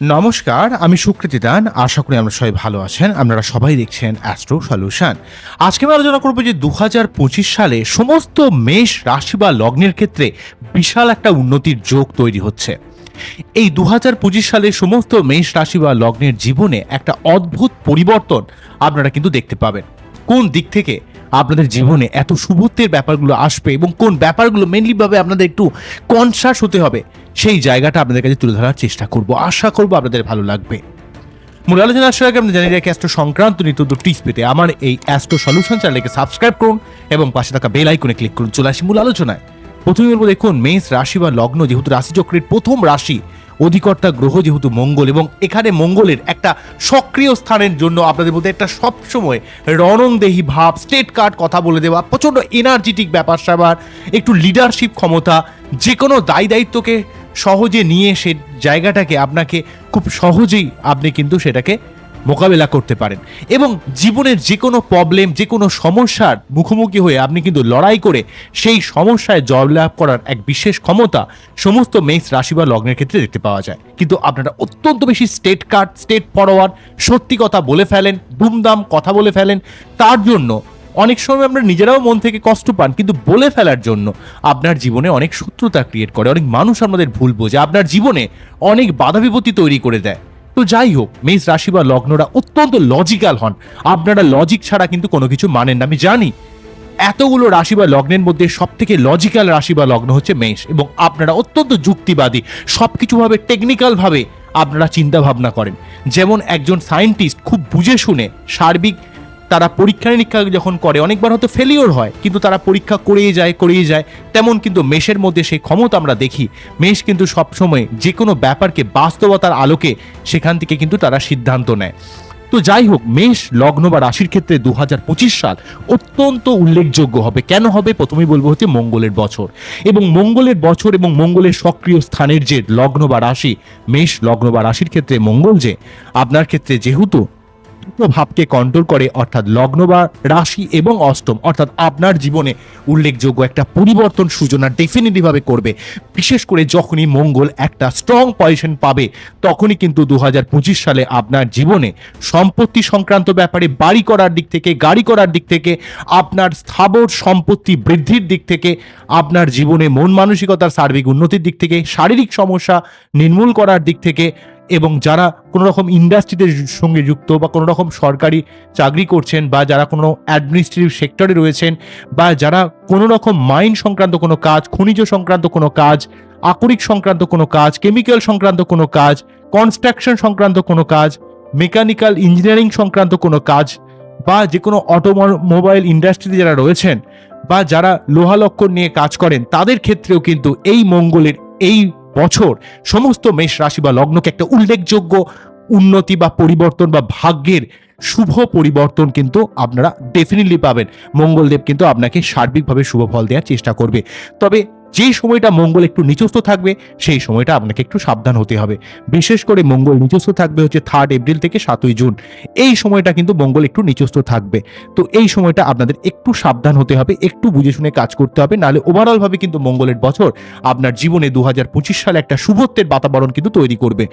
নমস্কার, আমি সুকৃতি দান। আশা করি আমরা সবাই ভালো আছেন। আপনারা সবাই দেখছেন অ্যাস্ট্রো সলিউশন আজকে আমি আলোচনা করব যে দু হাজার পঁচিশ সালে সমস্ত মেষ রাশি বা লগ্নের ক্ষেত্রে বিশাল একটা উন্নতির যোগ তৈরি হচ্ছে। এই দু হাজার পঁচিশ সালে সমস্ত মেষ রাশি বা লগ্নের জীবনে একটা অদ্ভুত পরিবর্তন আপনারা কিন্তু দেখতে পাবেন। কোন দিক থেকে আপনাদের জীবনে এত শুভত্বের ব্যাপারগুলো আসবে এবং কোন ব্যাপারগুলো মেনলিভাবে আপনাদের একটু কনসাস হতে হবে সেই জায়গাটা আপনাদের কাছে তুলে ধরার চেষ্টা করব। আশা করব আপনাদের ভালো লাগবে। মূল আলোচনা আসার আগে আপনি জানিয়ে রাখি অ্যাস্ট্রো সংক্রান্ত নিত্য টিপস পেতে আমার এই অ্যাস্ট্রো সলিউশন চ্যানেলকে সাবস্ক্রাইব করুন এবং পাশে থাকা বেল আইকনে ক্লিক করুন। চলে আসি মূল আলোচনায়। প্রথমে বলব, দেখুন, মেষ রাশি বা লগ্ন যেহেতু রাশিচক্রের প্রথম রাশি, অধিকর্তা গ্রহ যেহেতু মঙ্গল এবং এখানে মঙ্গলের একটা সক্রিয় স্থানের জন্য আপনাদের মধ্যে একটা সবসময় রণংদেহী ভাব স্টেট কার্ড কথা বলে দেওয়া, প্রচণ্ড এনার্জেটিক ব্যাপার স্যাপার একটু লিডারশিপ ক্ষমতা যে কোনো দায়ী দায়িত্বকে সহজে নিয়ে সে জায়গাটাকে আপনাকে খুব সহজেই আপনি কিন্তু সেটাকে মোকাবেলা করতে পারেন। এবং জীবনের যে কোনো প্রবলেম যে কোনো সমস্যার মুখোমুখি হয়ে আপনি কিন্তু লড়াই করে সেই সমস্যায় জয়লাভ করার এক বিশেষ ক্ষমতা সমস্ত মেষ রাশি বা লগ্নের ক্ষেত্রে দেখতে পাওয়া যায়। কিন্তু আপনারা অত্যন্ত বেশি স্টেট কার্ড স্টেট ফরওয়ার্ড সত্যি কথা বলে ফেলেন দুমদাম কথা বলে ফেলেন, তার জন্য অনেক সময় আমরা নিজেরাও মন থেকে কষ্ট পান, কিন্তু বলে ফেলার জন্য আপনার জীবনে অনেক শত্রুতা ক্রিয়েট করে, অনেক মানুষ আমাদের ভুল বোঝে, আপনার জীবনে অনেক বাধা বিপত্তি তৈরি করে দেয়। তো যাই হোক, মেষ রাশি বা লগ্নরা অত্যন্ত লজিক্যাল হন। আপনারা লজিক ছাড়া কিন্তু কোনো কিছু মানেন না। আমি জানি এতগুলো রাশি বা লগ্নের মধ্যে সব থেকে লজিক্যাল রাশি বা লগ্ন হচ্ছে মেষ, এবং আপনারা অত্যন্ত যুক্তিবাদী সব কিছুভাবে টেকনিক্যালভাবে আপনারা চিন্তা ভাবনা করেন। যেমন একজন সায়েন্টিস্ট খুব বুঝে শুনে সার্বিক তারা পরীক্ষা নিরীক্ষা যখন করে, অনেকবার হয়তো ফেলিওর হয়, কিন্তু তারা পরীক্ষা করেই যায় করেই যায়। তেমন কিন্তু মেষের মধ্যে সেই ক্ষমতা আমরা দেখি। মেষ কিন্তু সবসময় যে কোনো ব্যাপারকে, বাস্তবতার আলোকে সেখান থেকে কিন্তু তারা সিদ্ধান্ত নেয়। তো যাই হোক, মেষ লগ্ন বা রাশির ক্ষেত্রে দু হাজার পঁচিশ সাল অত্যন্ত উল্লেখযোগ্য হবে। কেন হবে? প্রথমেই বলব হচ্ছে মঙ্গলের বছর। এবং মঙ্গলের বছর এবং মঙ্গলের সক্রিয় স্থানের যে লগ্ন বা রাশি, মেষ লগ্ন বা রাশির ক্ষেত্রে মঙ্গল যে, আপনার ক্ষেত্রে যেহেতু ভাবকে কন্ট্রোল করে, অর্থাৎ লগ্ন বা রাশি এবং অষ্টম, অর্থাৎ আপনার জীবনে উল্লেখযোগ্য একটা পরিবর্তন সূচনা ডেফিনেটলি ভাবে করবে। বিশেষ করে যখনই মঙ্গল একটা স্ট্রং পজিশন পাবে, তখনই কিন্তু দুহাজার পঁচিশ সালে আপনার জীবনে সম্পত্তি সংক্রান্ত ব্যাপারে, বাড়ি করার দিক থেকে, গাড়ি করার দিক থেকে, আপনার স্থাবর সম্পত্তি বৃদ্ধির দিক থেকে, আপনার জীবনে মন মানসিকতার সার্বিক উন্নতির দিক থেকে, শারীরিক সমস্যা নির্মূল করার দিক থেকে এবং যারা কোনো রকম ইন্ডাস্ট্রিতে সঙ্গে যুক্ত বা কোনো রকম সরকারি চাকরি করছেন বা যারা কোনো অ্যাডমিনিস্ট্রেটিভ সেক্টরে রয়েছেন বা যারা কোনো রকম মাইন সংক্রান্ত কোনো কাজ, খনিজ সংক্রান্ত কোনো কাজ, আকরিক সংক্রান্ত কোনো কাজ কেমিক্যাল সংক্রান্ত কোনো কাজ কনস্ট্রাকশন সংক্রান্ত কোনো কাজ মেকানিক্যাল ইঞ্জিনিয়ারিং সংক্রান্ত কোনো কাজ বা যে কোনো অটোমোবাইল ইন্ডাস্ট্রিতে যারা রয়েছেন বা যারা লোহালক্কর নিয়ে কাজ করেন, তাদের ক্ষেত্রেও কিন্তু এই মঙ্গলের এই বছর সমস্ত মেষ রাশি বা লগ্নকে একটা উল্লেখযোগ্য উন্নতি বা পরিবর্তন বা ভাগ্যের শুভ পরিবর্তন কিন্তু আপনারা ডেফিনেটলি পাবেন। মঙ্গলদেব কিন্তু আপনাকে সার্বিকভাবে শুভ ফল দেওয়ার চেষ্টা করবে। তবে যে সময়টা মঙ্গল একটু নিচস্থ থাকবে, সেই সময়টা আপনাকে একটু সাবধান হতে হবে। বিশেষ করে মঙ্গল নিচস্থ থাকবে হচ্ছে থার্ড এপ্রিল থেকে সাতই জুন এই সময়টা কিন্তু মঙ্গল একটু নিচস্থ থাকবে। তো এই সময়টা আপনাদের একটু সাবধান হতে হবে, একটু বুঝে শুনে কাজ করতে হবে, নাহলে ওভারঅলভাবে কিন্তু মঙ্গলের বছর আপনার জীবনে দু হাজার পঁচিশ সালে একটা শুভত্বের বাতাবরণ কিন্তু তৈরি করবে।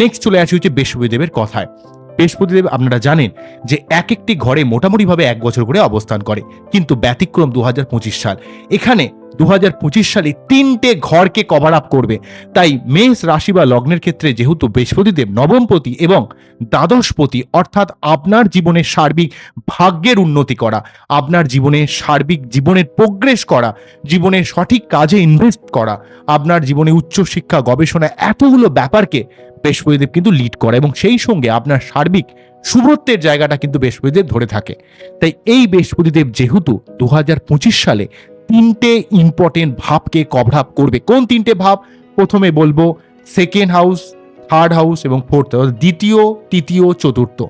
নেক্সট চলে আসি হচ্ছে বৃহস্পতিদেবের কথায়। বৃহস্পতিদেব আপনারা জানেন যে এক একটি ঘরে মোটামুটিভাবে এক বছর করে অবস্থান করে, কিন্তু ব্যতিক্রম দু হাজার পঁচিশ সাল। এখানে দু হাজার পঁচিশ সালে তিনটে ঘরকে কভার আপ করবে। তাই মেষ রাশি বা লগ্নের ক্ষেত্রে যেহেতু বৃহস্পতিদেব নবমপতি এবং দ্বাদশপতি, অর্থাৎ আপনার জীবনে সার্বিক ভাগ্যের উন্নতি করা, আপনার জীবনে সার্বিক জীবনের প্রোগ্রেস করা, জীবনে সঠিক কাজে ইনভেস্ট করা, আপনার জীবনে উচ্চশিক্ষা, গবেষণা এতগুলো ব্যাপারকে বৃহস্পতিদেব কিন্তু লিড করে এবং সেই সঙ্গে আপনার সার্বিক শুভত্বের জায়গাটা কিন্তু বৃহস্পতিদেব ধরে থাকে। তাই এই বৃহস্পতিদেব যেহেতু দু হাজার পঁচিশ সালে তিনটে ইম্পর্টেন্ট ভাবকে কভার আপ করবে। কোন তিনটে ভাব? প্রথমে বলব সেকেন্ড হাউস থার্ড হাউস এবং ফোর্থ হাউস দ্বিতীয়, তৃতীয়, চতুর্থ।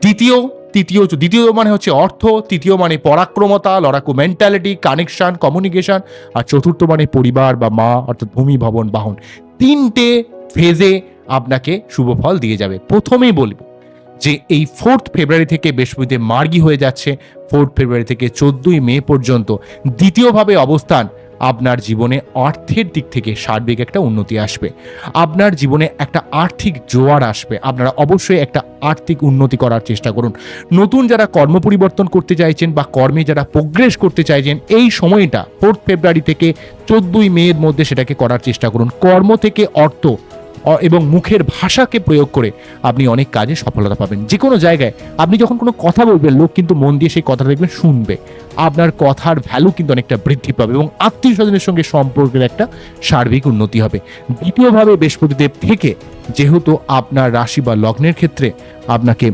দ্বিতীয়, তৃতীয় দ্বিতীয় মানে হচ্ছে অর্থ, তৃতীয় মানে পরাক্রমতা, লড়াকু মেন্টালিটি কানেকশন কমিউনিকেশন আর চতুর্থ মানে পরিবার বা মা, অর্থাৎ ভূমি, ভবন, বাহন। তিনটে ফেজে আপনাকে শুভ ফল দিয়ে যাবে। প্রথমেই বলব যে এই ফোর্থ ফেব্রুয়ারি থেকে বৃহস্পতিতে মার্গি হয়ে যাচ্ছে। ফোর্থ ফেব্রুয়ারি থেকে চোদ্দই মে পর্যন্ত দ্বিতীয়ভাবে অবস্থান আপনার জীবনে অর্থের দিক থেকে সার্বিক একটা উন্নতি আসবে। আপনার জীবনে একটা আর্থিক জোয়ার আসবে। আপনারা অবশ্যই একটা আর্থিক উন্নতি করার চেষ্টা করুন। নতুন যারা কর্ম পরিবর্তন করতে চাইছেন বা কর্মে যারা প্রোগ্রেস করতে চাইছেন, এই সময়টা ফোর্থ ফেব্রুয়ারি থেকে চোদ্দই মেয়ের মধ্যে সেটাকে করার চেষ্টা করুন। কর্ম থেকে অর্থ এবং মুখের ভাষাকে প্রয়োগ করে আপনি অনেক কাজে সফলতা পাবেন। যে কোনো জায়গায় আপনি যখন কোনো কথা বলবেন, লোক কিন্তু মন দিয়ে সেই কথাটা দেখবেন, শুনবে। আপনার কথার ভ্যালু কিন্তু অনেকটা বৃদ্ধি পাবে এবং আত্মীয় স্বজনের সঙ্গে সম্পর্কের একটা সার্বিক উন্নতি হবে। দ্বিতীয়ভাবে বৃহস্পতিদেব থেকে যেহেতু আপনার রাশি বা লগ্নের ক্ষেত্রে আপনাকে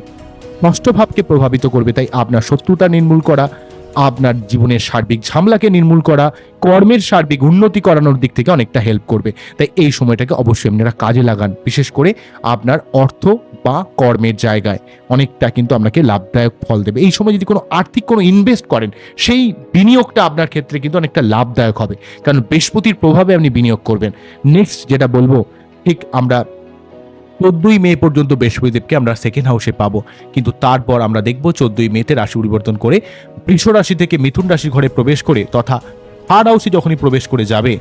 নষ্টভাবকে প্রভাবিত করবে, তাই আপনার শত্রুতা নির্মূল করা আপনার জীবনের সার্বিক ঝামলাকে নির্মূল করা, কর্মের সার্বিক উন্নতি করানোর দিক থেকে অনেকটা হেল্প করবে। তাই এই সময়টাকে অবশ্যই আপনারা কাজে লাগান। বিশেষ করে আপনার অর্থ বা কর্মের জায়গায়। অনেকটা কিন্তু আপনাকে লাভদায়ক ফল দেবে। এই সময় যদি কোনো আর্থিক কোনো ইনভেস্ট করেন, সেই বিনিয়োগটা আপনার ক্ষেত্রে কিন্তু অনেকটা লাভদায়ক হবে। কারণ বৃহস্পতির প্রভাবে আপনি বিনিয়োগ করবেন। নেক্সট যেটা বলব, ঠিক আমরা চোদ্দই মে পর্যন্ত বৃহস্পতিদেবকে আমরা সেকেন্ড হাউসে পাবো। কিন্তু তারপর আমরা দেখব চোদ্দই মেতে রাশি পরিবর্তন করে বৃষ রাশি থেকে মিথুন রাশির ঘরে প্রবেশ করে তথা থার্ড হাউসে যখনই প্রবেশ করে যাবে,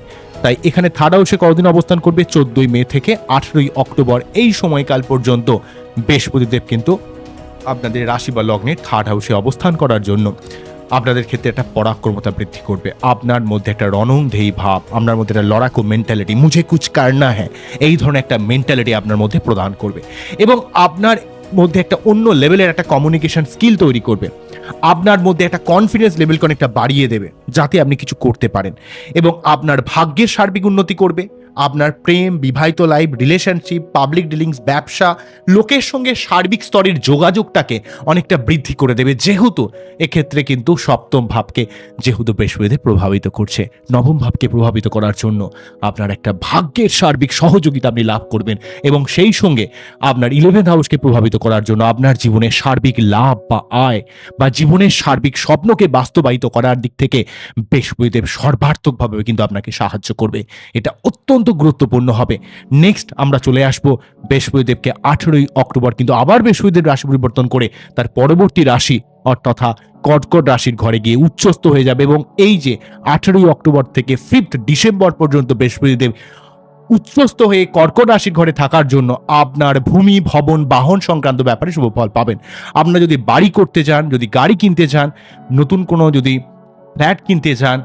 তাই এখানে থার্ড হাউসে কতদিন অবস্থান করবে? চোদ্দই মে থেকে আঠেরোই অক্টোবর এই সময়কাল পর্যন্ত বৃহস্পতিদেব কিন্তু আপনাদের রাশি বা লগ্নে থার্ড হাউসে অবস্থান করার জন্য। আপনাদের ক্ষেত্রে একটা পরাক্রমতা বৃদ্ধি করবে। আপনার মধ্যে একটা রণংধেয়ী ভাব, আপনার মধ্যে একটা লড়াকু মেন্টালিটি মুঝে কুচ কারনা হ্যাঁ এই ধরনের একটা মেন্টালিটি আপনার মধ্যে প্রদান করবে। এবং আপনার মধ্যে একটা অন্য লেভেলের একটা কমিউনিকেশন স্কিল তৈরি করবে। আপনার মধ্যে একটা কনফিডেন্স লেভেলকে অনেকটা বাড়িয়ে দেবে, যাতে আপনি কিছু করতে পারেন। এবং আপনার ভাগ্যের সার্বিক উন্নতি করবে। আপনার প্রেম, বিবাহিত লাইফ রিলেশনশিপ পাবলিক ডিলিংস ব্যবসা, লোকের সঙ্গে সার্বিক স্তরের যোগাযোগটাকে অনেকটা বৃদ্ধি করে দেবে যেহেতু এক্ষেত্রে কিন্তু সপ্তম ভাবকে যেহেতু বৃহস্পতিদেব প্রভাবিত করছে, নবম ভাবকে প্রভাবিত করার জন্য আপনার একটা ভাগ্যের সার্বিক সহযোগিতা আপনি লাভ করবেন এবং সেই সঙ্গে আপনার ইলেভেন্থ হাউসকে প্রভাবিত করার জন্য আপনার জীবনে সার্বিক লাভ বা আয় বা জীবনের সার্বিক স্বপ্নকে বাস্তবায়িত করার দিক থেকে বৃহস্পতিদেব সর্বার্থকভাবে কিন্তু আপনাকে সাহায্য করবে। এটা অত্যন্ত গুরুত্বপূর্ণ হবে। নেক্সট আমরা চলে আসব বৃহস্পতিদেবকে। আঠেরোই অক্টোবর কিন্তু আবার বৃহস্পতিদেব রাশি পরিবর্তন করে তার পরবর্তী রাশি তথা কর্কট রাশির ঘরে গিয়ে উচ্চস্থ হয়ে যাবে এবং এই যে আঠেরোই অক্টোবর থেকে ফিফথ ডিসেম্বর পর্যন্ত বৃহস্পতিদেব উচ্চস্থ হয়ে কর্কট রাশির ঘরে থাকার জন্য আপনার ভূমি, ভবন, বাহন সংক্রান্ত ব্যাপারে শুভ ফল পাবেন। আপনারা যদি বাড়ি করতে চান, যদি গাড়ি কিনতে চান, নতুন কোনো যদি ফ্ল্যাট কিনতে চান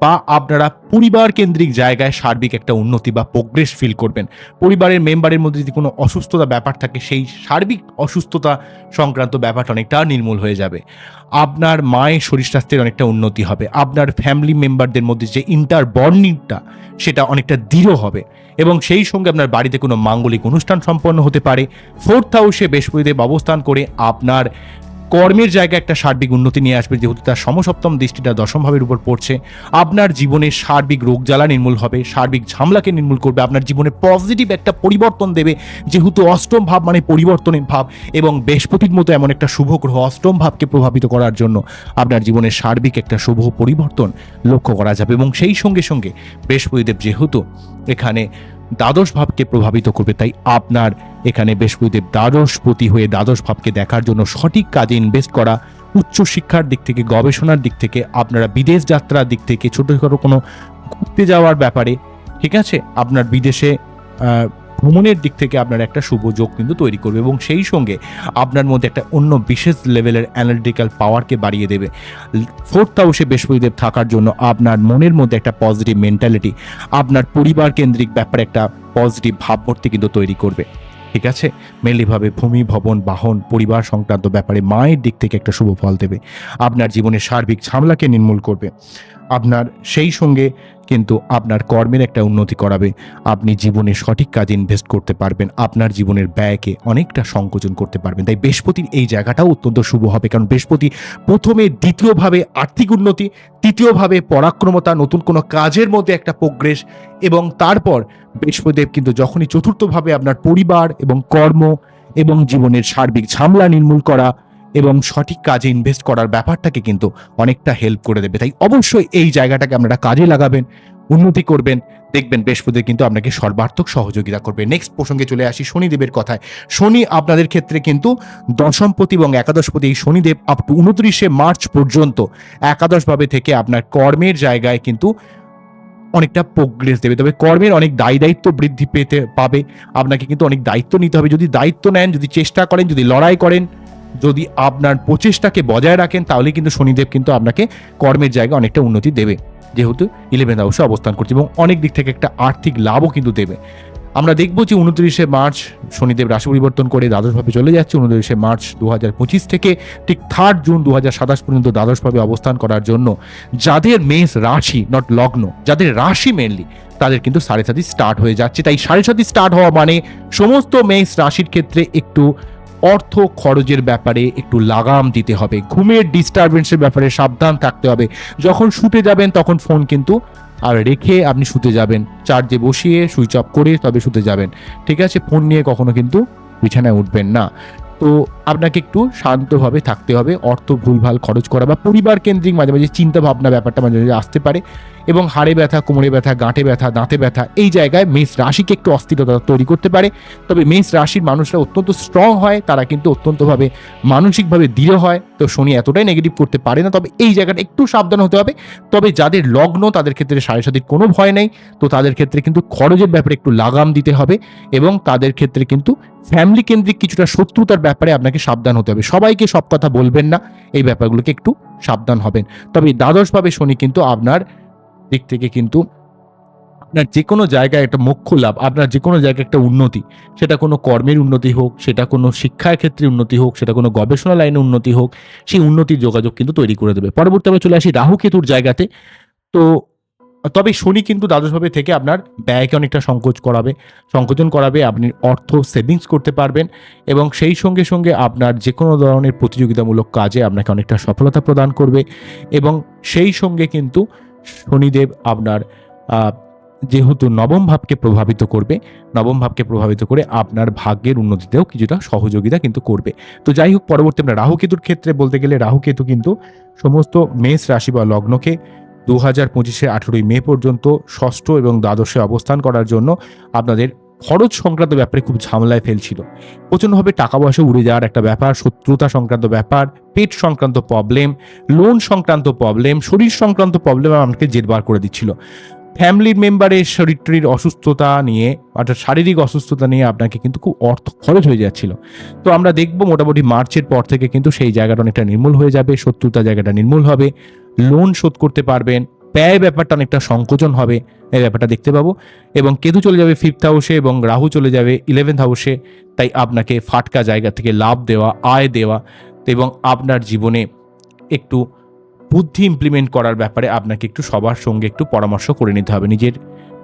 বা আপনারা পরিবার কেন্দ্রিক জায়গায় সার্বিক একটা উন্নতি বা প্রোগ্রেস ফিল করবেন। পরিবারের মেম্বারের মধ্যে যদি কোনো অসুস্থতা ব্যাপার থাকে, সেই সার্বিক অসুস্থতা সংক্রান্ত ব্যাপারটা অনেকটা নির্মূল হয়ে যাবে। আপনার মায়ের শরীর স্বাস্থ্যের অনেকটা উন্নতি হবে। আপনার ফ্যামিলি মেম্বারদের মধ্যে যে ইন্টার বন্ডিংটা সেটা অনেকটা দৃঢ় হবে। এবং সেই সঙ্গে আপনার বাড়িতে কোনো মাঙ্গলিক অনুষ্ঠান সম্পন্ন হতে পারে। ফোর্থ হাউসে বৃহস্পতিদেব অবস্থান করে আপনার কর্মের জায়গায় একটা সার্বিক উন্নতি নিয়ে আসবে, যেহেতু তার সমসপ্তম দৃষ্টিটা দশম ভাবের উপর পড়ছে। আপনার জীবনে সার্বিক রোগ জ্বালা নির্মূল হবে, সার্বিক ঝামলাকে নির্মূল করবে, আপনার জীবনে পজিটিভ একটা পরিবর্তন দেবে, যেহেতু অষ্টম ভাব মানে পরিবর্তনের ভাব এবং বৃহস্পতির মতো এমন একটা শুভ গ্রহ অষ্টম ভাবকে প্রভাবিত করার জন্য আপনার জীবনের সার্বিক একটা শুভ পরিবর্তন লক্ষ্য করা যাবে এবং সেই সঙ্গে সঙ্গে বৃহস্পতিদেব যেহেতু এখানে দ্বাদশ ভাবকে প্রভাবিত করবে, তাই আপনার এখানে বৃহস্পতিদেব দ্বাদশপতি হয়ে দ্বাদশ ভাবকে দেখার জন্য সঠিক কাজে ইনভেস্ট করা, উচ্চশিক্ষার দিক থেকে, গবেষণার দিক থেকে, আপনারা বিদেশ যাত্রার দিক থেকে, ছোটোখাটো কোনো ঘুরতে যাওয়ার ব্যাপারে, ঠিক আছে? আপনার বিদেশে ভ্রমণের দিক থেকে আপনার একটা শুভ যোগ কিন্তু তৈরি করবে এবং সেই সঙ্গে আপনার মধ্যে একটা অন্য বিশেষ লেভেলের অ্যানালিটিক্যাল পাওয়ারকে বাড়িয়ে দেবে। ফোর্থ হাউসে বৃহস্পতিদেব থাকার জন্য আপনার মনের মধ্যে একটা পজিটিভ মেন্টালিটি আপনার পরিবার কেন্দ্রিক ব্যাপারে একটা পজিটিভ ভাবমূর্তি কিন্তু তৈরি করবে। ঠিক আছে? মেনলিভাবে ভূমি, ভবন, বাহন, পরিবার সংক্রান্ত ব্যাপারে মায়ের দিক থেকে একটা শুভ ফল দেবে। আপনার জীবনের সার্বিক ঝামেলাকে নির্মূল করবে। আপনার সেই সঙ্গে কিন্তু আপনার কর্মের একটা উন্নতি করাবে। আপনি জীবনে সঠিক কাজে ইনভেস্ট করতে পারবেন। আপনার জীবনের ব্যয়কে অনেকটা সংকোচন করতে পারবেন। তাই বৃহস্পতির এই জায়গাটাও অত্যন্ত শুভ হবে। কারণ বৃহস্পতি প্রথমে দ্বিতীয়ভাবে আর্থিক উন্নতি, তৃতীয়ভাবে পরাক্রমতা, নতুন কোনো কাজের মধ্যে একটা প্রোগ্রেস এবং তারপর বৃহস্পতিদেব কিন্তু যখনই চতুর্থভাবে আপনার পরিবার এবং কর্ম এবং জীবনের সার্বিক ঝামলা নির্মূল করা এবং সঠিক কাজে ইনভেস্ট করার ব্যাপারটাকে কিন্তু অনেকটা হেল্প করে দেবে। তাই অবশ্যই এই জায়গাটাকে আপনারা কাজে লাগাবেন, উন্নতি করবেন, দেখবেন বৃহস্পতি কিন্তু আপনাকে সর্বার্থক সহযোগিতা করবে। নেক্সট প্রসঙ্গে চলে আসি শনিদেবের কথায়। শনি আপনাদের ক্ষেত্রে কিন্তু দশমপতি এবং একাদশপতি এই শনিদেব আপ টু উনত্রিশে মার্চ পর্যন্ত একাদশভাবে থেকে আপনার কর্মের জায়গায় কিন্তু অনেকটা প্রোগ্রেস দেবে। তবে কর্মের অনেক দায়ী দায়িত্ব বৃদ্ধি পেতে পাবে। আপনাকে কিন্তু অনেক দায়িত্ব নিতে হবে। যদি দায়িত্ব নেন, যদি চেষ্টা করেন, যদি লড়াই করেন যদি আপনার প্রচেষ্টাকে বজায় রাখেন তাহলে কিন্তু শনিদেব কিন্তু আপনাকে কর্মের জায়গায় অনেকটা উন্নতি দেবে। যেহেতু ইলেভেন হাউসে অবস্থান করছে এবং অনেক দিক থেকে একটা আর্থিক লাভও কিন্তু দেবে। আমরা দেখব যে উনত্রিশে মার্চ শনিদেব রাশি পরিবর্তন করে দ্বাদশভাবে চলে যাচ্ছে। উনত্রিশে মার্চ দু হাজার পঁচিশ থেকে ঠিক থার্ড জুন দু হাজার সাতাশ পর্যন্ত দ্বাদশভাবে অবস্থান করার জন্য যাদের মেষ রাশি নট লগ্ন, যাদের রাশি মেনলি তাদের কিন্তু সাড়ে সাতি স্টার্ট হয়ে যাচ্ছে। তাই সাড়ে সাতি স্টার্ট হওয়া মানে সমস্ত মেষ রাশির ক্ষেত্রে একটু অর্থ খরচের ব্যাপারে একটু লাগাম দিতে হবে। ঘুমের ডিস্টারবেন্সের ব্যাপারে সাবধান থাকতে হবে। যখন শুতে যাবেন, তখন ফোন কিন্তু আর রেখে আপনি শুতে যাবেন। চার্জে বসিয়ে সুইচ অফ করে তবে শুতে যাবেন। ঠিক আছে? ফোন নিয়ে কখনো কিন্তু বিছানায় উঠবেন না। তো আপনাকে একটু শান্তভাবে থাকতে হবে। অর্থ ভুলভাল খরচ করা বা পরিবার কেন্দ্রিক মাঝে মাঝে চিন্তা ভাবনা ব্যাপারটা মাঝে মাঝে আসতে পারে। এবং হাড়ে ব্যথা, কোমরে ব্যথা, গাঁটে ব্যথা, দাঁতে ব্যথা, এই জায়গায় মেষ রাশিকে একটু অস্থিরতা তৈরি করতে পারে। তবে মেষ রাশির মানুষরা অত্যন্ত স্ট্রং হয়, তারা কিন্তু অত্যন্তভাবে মানসিকভাবে দৃঢ় হয়। তো শনি এতটাই নেগেটিভ করতে পারে না, তবে এই জায়গাটা একটু সাবধান হতে হবে। তবে যাদের লগ্ন, তাদের ক্ষেত্রে সাড়ে সাতির কোনো ভয় নেই। তো তাদের ক্ষেত্রে কিন্তু খরচের ব্যাপারে একটু লাগাম দিতে হবে এবং তাদের ক্ষেত্রে কিন্তু ফ্যামিলি কেন্দ্রিক কিছুটা শত্রুতার ব্যাপারে আপনাকে সাবধান হতে হবে। সবাইকে সব কথা বলবেন না, এই ব্যাপারগুলোকে একটু সাবধান হবেন। তবে দ্বাদশভাবে শনি কিন্তু আপনার দিক থেকে কিন্তু আপনার যে কোনো জায়গায় একটা মোক্ষ লাভ, আপনার যে কোনো জায়গায় একটা উন্নতি, সেটা কোনো কর্মের উন্নতি হোক, সেটা কোনো শিক্ষার ক্ষেত্রে উন্নতি হোক, সেটা কোনো গবেষণা লাইনে উন্নতি হোক, সেই উন্নতির যোগাযোগ কিন্তু তৈরি করে দেবে। পরবর্তী আমরা চলে আসি রাহু কেতুর জায়গাতে। তো তবে শনি কিন্তু দ্বাদশভাবে থেকে আপনার ব্যয়কে অনেকটা সংকোচ করাবে, সংকোচন করাবে, আপনি অর্থ সেভিংস করতে পারবেন এবং সেই সঙ্গে সঙ্গে আপনার যে কোনো ধরনের প্রতিযোগিতামূলক কাজে আপনাকে অনেকটা সফলতা প্রদান করবে এবং সেই সঙ্গে কিন্তু শনিদেব আপনার যেহেতু নবম ভাবকে প্রভাবিত করবে, নবম ভাবকে প্রভাবিত করে আপনার ভাগ্যের উন্নতিতেও কিছুটা সহযোগিতা কিন্তু করবে। তো যাই হোক, পরবর্তী আমরা রাহুকেতুর ক্ষেত্রে বলতে গেলে রাহুকেতু কিন্তু সমস্ত মেষ রাশি বা লগ্নকে দু হাজার পঁচিশে আঠেরোই মে পর্যন্ত ষষ্ঠ এবং দ্বাদশে অবস্থান করার জন্য আপনাদের খরচ সংক্রান্ত ব্যাপারে খুব ঝামেলায় ফেলছিল। প্রচণ্ডভাবে টাকা পয়সা উড়ে যাওয়ার একটা ব্যাপার, শত্রুতা সংক্রান্ত ব্যাপার, পেট সংক্রান্ত প্রবলেম লোন সংক্রান্ত প্রবলেম শরীর সংক্রান্ত প্রবলেম আমাকে জেরবার করে দিচ্ছিল। ফ্যামিলি মেম্বারের শরীরটির অসুস্থতা নিয়ে, অর্থাৎ শারীরিক অসুস্থতা নিয়ে আপনাকে কিন্তু খুব অর্থ খরচ হয়ে যাচ্ছিল। তো আমরা দেখব মোটামুটি মার্চের পর থেকে কিন্তু সেই জায়গাটা অনেকটা নির্মূল হয়ে যাবে, শত্রুতা জায়গাটা নির্মূল হবে লোন শোধ করতে পারবেন ব্যয় ব্যাপারটা অনেকটা সংকোচন হবে, এই ব্যাপারটা দেখতে পাবো। এবং কেতু চলে যাবে ফিফথ হাউসে এবং রাহু চলে যাবে ইলেভেন্থ হাউসে তাই আপনাকে ফাটকা জায়গা থেকে লাভ দেওয়া, আয় দেওয়া এবং আপনার জীবনে একটু বুদ্ধি ইমপ্লিমেন্ট করার ব্যাপারে আপনাকে একটু সবার সঙ্গে একটু পরামর্শ করে নিতে হবে। নিজের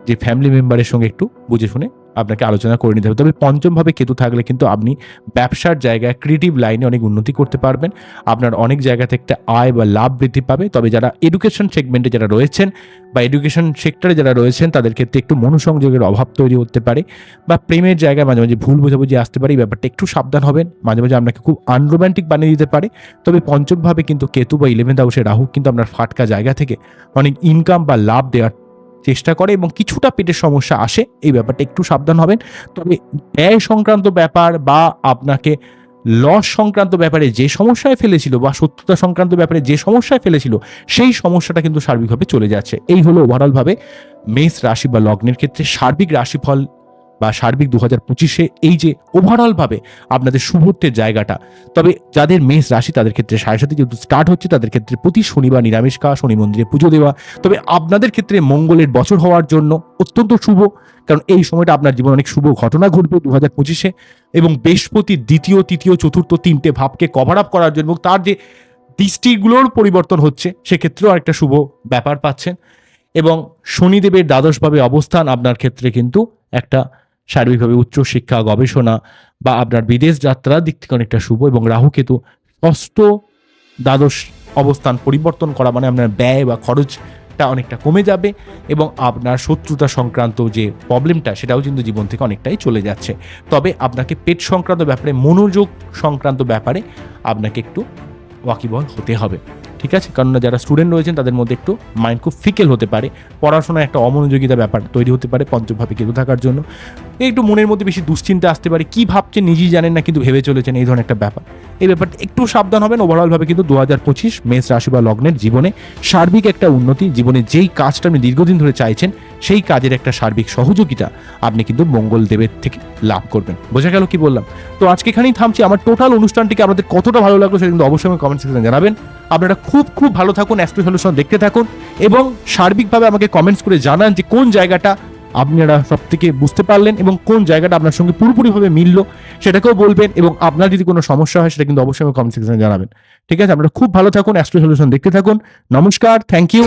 যে ফ্যামিলি মেম্বারের সঙ্গে একটু বুঝে শুনে আপনাকে আলোচনা করে নিতে হবে। তবে পঞ্চমভাবে কেতু থাকলে কিন্তু আপনি ব্যবসার জায়গায় ক্রিয়েটিভ লাইনে অনেক উন্নতি করতে পারবেন। আপনার অনেক জায়গা থেকে একটা আয় বা লাভ বৃদ্ধি পাবে। তবে যারা এডুকেশন সেগমেন্টে যারা রয়েছেন বা এডুকেশন সেক্টরে যারা রয়েছেন, তাদের ক্ষেত্রে একটু মনোসংযোগের অভাব তৈরি হতে পারে বা প্রেমের জায়গায় মাঝে মাঝে ভুল বোঝাবুঝি আসতে পারে। এই ব্যাপারটা একটু সাবধান হবেন। মাঝে মাঝে আপনাকে খুব আনরোম্যান্টিক বানিয়ে দিতে পারে। তবে পঞ্চমভাবে কিন্তু কেতু বা ইলেভেন্থ হাউসে রাহু কিন্তু আপনার ফাটকা জায়গা থেকে অনেক ইনকাম বা লাভ দেওয়ার চেষ্টা করে এবং কিছুটা পেটের সমস্যা আসে, এই ব্যাপারটা একটু সাবধান হবেন। তবে ব্যয় সংক্রান্ত ব্যাপার বা আপনাকে লস সংক্রান্ত ব্যাপারে যে সমস্যায় ফেলেছিল বা সত্যতা সংক্রান্ত ব্যাপারে যে সমস্যায় ফেলেছিল, সেই সমস্যাটা কিন্তু সার্বিকভাবে চলে যাচ্ছে। এই হলো ওভারঅলভাবে মেষ রাশি বা লগ্নের ক্ষেত্রে সার্বিক রাশিফল বা সার্বিক দু হাজার পঁচিশে এই যে ওভারঅলভাবে আপনাদের শুভত্বের জায়গাটা, তবে যাদের মেষ রাশি তাদের ক্ষেত্রে সাড়ে সাথে যেহেতু স্টার্ট হচ্ছে, তাদের ক্ষেত্রে প্রতি শনিবার নিরামিষ খাওয়া শনি মন্দিরে পুজো দেওয়া। তবে আপনাদের ক্ষেত্রে মঙ্গলের বছর হওয়ার জন্য অত্যন্ত শুভ, কারণ এই সময়টা আপনার জীবনে অনেক শুভ ঘটনা ঘটবে দু হাজার পঁচিশে। এবং বৃহস্পতির দ্বিতীয়, তৃতীয়, চতুর্থ তিনটে ভাবকে কভার আপ করার জন্য এবং তার যে দৃষ্টিগুলোর পরিবর্তন হচ্ছে, সেক্ষেত্রেও আরেকটা শুভ ব্যাপার পাচ্ছেন। এবং শনিদেবের দ্বাদশভাবে অবস্থান আপনার ক্ষেত্রে কিন্তু একটা সার্বিকভাবে উচ্চশিক্ষা গবেষণা বা আপনার বিদেশ যাত্রার দিক থেকে অনেকটা শুভ এবং রাহুকেতু ষষ্ঠ দ্বাদশ অবস্থান পরিবর্তন করা মানে আপনার ব্যয় বা খরচটা অনেকটা কমে যাবে এবং আপনার শত্রুতা সংক্রান্ত যে প্রবলেমটা সেটাও কিন্তু জীবন থেকে অনেকটাই চলে যাচ্ছে। তবে আপনাকে পেট সংক্রান্ত ব্যাপারে, মনোযোগ সংক্রান্ত ব্যাপারে আপনাকে একটু ওয়াকিবল হতে হবে। ঠিক আছে? কারণ যারা স্টুডেন্ট রয়েছেন, তাদের মধ্যে একটু মাইন্ড খুব ফিকেল হতে পারে। পড়াশোনায় একটা অমনোযোগিতা ব্যাপার তৈরি হতে পারে পঞ্চমভাবে কেতু থাকার জন্য। একটু মনের মধ্যে বেশি দুশ্চিন্তা আসতে পারে, কি ভাবছেন নিজেই জানেন না, কিন্তু ভেবে চলেছেন এই ধরনের একটা ব্যাপার। এই ব্যাপারটা একটু সাবধান হবেন ওভারঅলভাবে কিন্তু দু হাজার পঁচিশ মেষ রাশি বা লগ্নের জীবনে সার্বিক একটা উন্নতি, জীবনে যেই কাজটা আপনি দীর্ঘদিন ধরে চাইছেন, সেই কাজের একটা সার্বিক সহযোগিতা আপনি কিন্তু মঙ্গল দেবের থেকে লাভ করবেন। বোঝা গেল কি বললাম? তো আজকে এখানেই থামছি, আমার টোটাল অনুষ্ঠানটিকে আপনাদের কতটা ভালো লাগল সেটা কিন্তু অবশ্যই কমেন্ট সেকশনে জানাবেন। আপনারা খুব খুব ভালো থাকুন অ্যাস্ট্রো সলিউশন দেখতে থাকুন এবং সার্বিকভাবে আমাকে কমেন্টস করে জানান যে কোন জায়গাটা আপনারা সব থেকে বুঝতে পারলেন এবং কোন জায়গাটা আপনার সঙ্গে পুরোপুরিভাবে মিলল সেটাকেও বলবেন এবং আপনার যদি কোনো সমস্যা হয় সেটা কিন্তু অবশ্যই কমেন্ট সেকশনে জানাবেন। ঠিক আছে, আপনারা খুব ভালো থাকুন অ্যাস্ট্রো সলিউশন দেখতে থাকুন। নমস্কার থ্যাংক ইউ